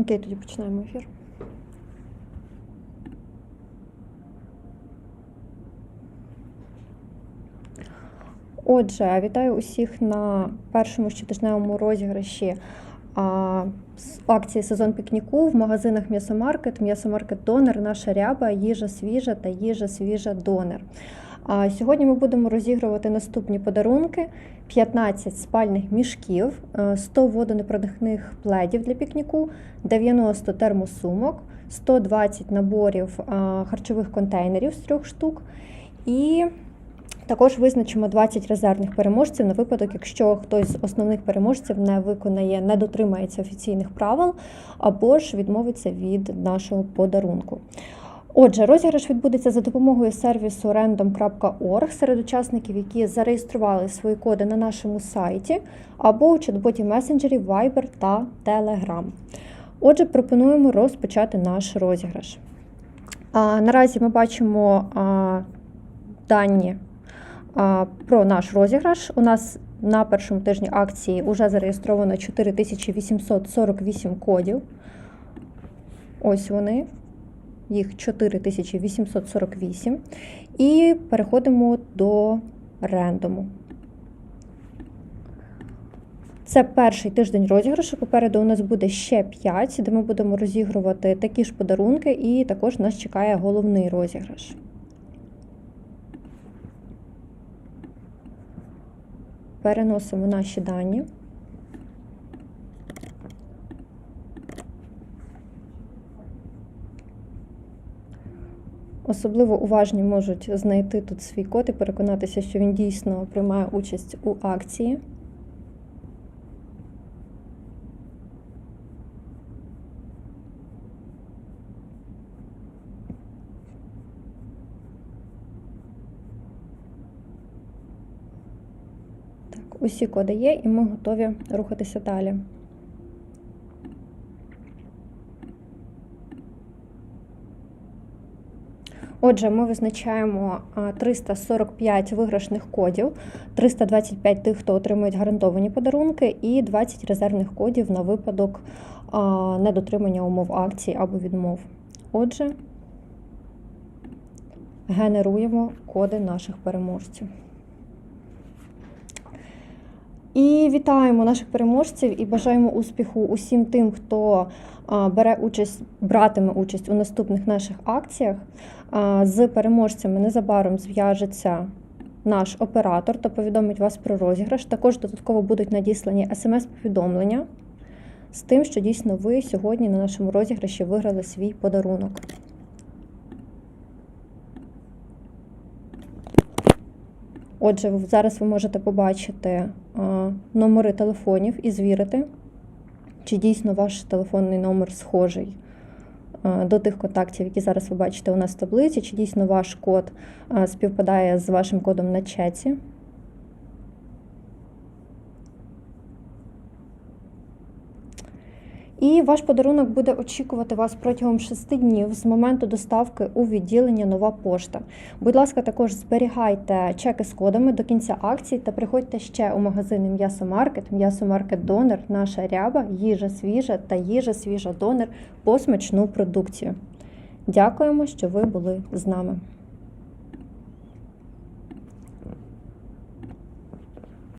Окей, тоді починаємо ефір. Отже, вітаю усіх на першому щотижневому розіграші а, акції сезон пікніку в магазинах М'ясомаркет, М'ясомаркет Донор, наша ряба, їжа свіжа та їжа свіжа донор. Сьогодні ми будемо розігрувати наступні подарунки: 15 спальних мішків, е, 100 водонепродихних пледів для пікніку, 90 термосумок, 120 наборів харчових контейнерів з трьох штук. І також визначимо 20 резервних переможців на випадок, якщо хтось з основних переможців не виконає, не дотримається офіційних правил або ж відмовиться від нашого подарунку. Отже, розіграш відбудеться за допомогою сервісу random.org серед учасників, які зареєстрували свої коди на нашому сайті або у чат-боті месенджерів Viber та Telegram. Отже, пропонуємо розпочати наш розіграш. А, наразі ми бачимо а, дані а, про наш розіграш. У нас на першому тижні акції вже зареєстровано 4848 кодів. Ось вони. Їх 4848. І переходимо до рендому. Це перший тиждень розіграшу. Попереду у нас буде ще 5, де ми будемо розігрувати такі ж подарунки, і також нас чекає головний розіграш. Переносимо наші дані. Особливо уважні можуть знайти тут свій код і переконатися, що він дійсно приймає участь у акції. Так, усі коди є, і ми готові рухатися далі. Отже, ми визначаємо 345 виграшних кодів, 325 тих, хто отримують гарантовані подарунки, і 20 резервних кодів на випадок недотримання умов акції або відмов. Отже, генеруємо коди наших переможців. І вітаємо наших переможців і бажаємо успіху усім тим, хто бере участь, братиме участь у наступних наших акціях. З переможцями незабаром зв'яжеться наш оператор та повідомить вас про розіграш. Також додатково будуть надіслані смс-повідомлення з тим, що дійсно ви сьогодні на нашому розіграші виграли свій подарунок. Отже, зараз ви можете побачити номери телефонів і звірити, чи дійсно ваш телефонний номер схожий до тих контактів, які зараз ви бачите у нас в таблиці, чи дійсно ваш код співпадає з вашим кодом на чаті. І ваш подарунок буде очікувати вас протягом 6 днів з моменту доставки у відділення Нова пошта. Будь ласка, також зберігайте чеки з кодами до кінця акції та приходьте ще у магазини М'ясомаркет, М'ясомаркет Донор, наша ряба, їжа свіжа та їжа свіжа донор по смачну продукцію. Дякуємо, що ви були з нами.